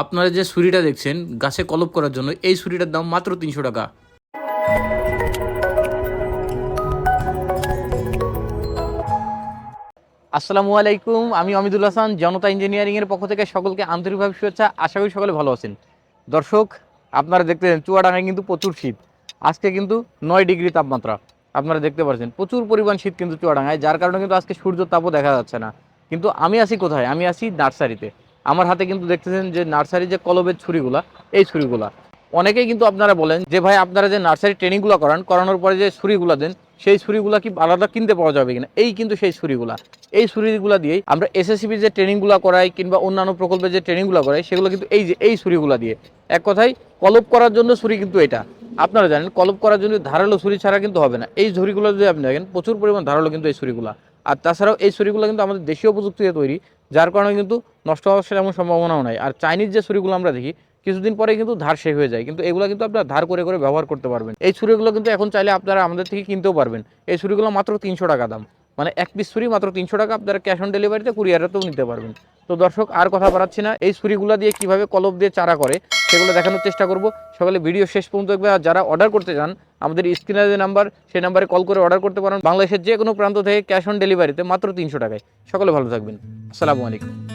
আপনারা যে ছুরিটা দেখছেন, গাছে কলপ করার জন্য এই ছুরিটার দাম মাত্র তিনশো টাকা। আসসালামু আলাইকুম, আমি অমিদুল হাসান, জনতা ইঞ্জিনিয়ারিং এর পক্ষ থেকে সকলকে আন্তরিকভাবে শুভেচ্ছা। আশা করি সকলে ভালো আছেন। দর্শক, আপনারা দেখতেছেন চুয়াডাঙ্গায় কিন্তু প্রচুর শীত। আজকে কিন্তু নয় ডিগ্রি তাপমাত্রা। আপনারা দেখতে পাচ্ছেন, প্রচুর পরিমাণ শীত কিন্তু চুয়াডাঙ্গায়, যার কারণে কিন্তু আজকে সূর্য তাপও দেখা যাচ্ছে না। কিন্তু আমি আছি কোথায়? আমি আছি নার্সারিতে। আমার হাতে কিন্তু দেখতেছেন যে নার্সারি যে কলবের ছুরিগুলা, এই ছুরিগুলা। অনেকেই কিন্তু আপনারা বলেন যে, ভাই, আপনারা যে নার্সারি ট্রেনিংগুলো করান, করানোর পরে যে ছুরিগুলো দেন, সেই ছুরিগুলা কি আলাদা কিনতে পাওয়া যাবে কিনা? এই কিন্তু সেই ছুরিগুলা। এই ছুরিগুলা দিয়েই আমরা এসএসসিবি যে ট্রেনিংগুলো করাই কিংবা অন্যান্য প্রকল্পে যে ট্রেনিংগুলো করাই, সেগুলো কিন্তু এই যে, এই ছুরিগুলা দিয়ে। এক কথায় কলপ করার জন্য ছুরি কিন্তু এটা। আপনারা জানেন কলপ করার জন্য ধারালো ছুরি ছাড়া কিন্তু হবে না। এই ছুরিগুলো যদি আপনি দেখেন, প্রচুর পরিমাণ ধারালো কিন্তু এই ছুরিগুলা। আর তাছাড়াও এই ছুরিগুলো কিন্তু আমাদের দেশীয় প্রযুক্তিতে তৈরি, যার কারণে কিন্তু নষ্ট হওয়ার সেরকম সম্ভাবনাও নাই। আর চাইনিজ যে ছুরিগুলো আমরা দেখি, কিছুদিন পরে কিন্তু ধার শেষ হয়ে যায়। কিন্তু এগুলো কিন্তু আপনারা ধার করে করে ব্যবহার করতে পারবেন। এই ছুরিগুলো কিন্তু এখন চাইলে আপনারা আমাদের থেকে কিনতেও পারবেন। এই ছুরিগুলো মাত্র তিনশো টাকা দাম। মানে এক পিস ছুরি মাত্র তিনশো টাকা আপনারা ক্যাশ অন ডেলিভারিতে কুরিয়ারেতেও নিতে পারবেন। তো দর্শক, আর কথা বাড়াচ্ছি না। এই ছুরিগুলো দিয়ে কীভাবে কলব দিয়ে চারা করে সেগুলো দেখানোর চেষ্টা করব। সকালে ভিডিও শেষ পর্যন্ত দেখবে আর যারা অর্ডার করতে চান, আমাদের স্ক্রিনের যে নাম্বার সেই নাম্বারে কল করে অর্ডার করতে পারেন। বাংলাদেশের যে কোনো প্রান্ত থেকে ক্যাশ অন ডেলিভারিতে মাত্র তিনশো টাকায়। সকলে ভালো থাকবেন। আসসালামু আলাইকুম।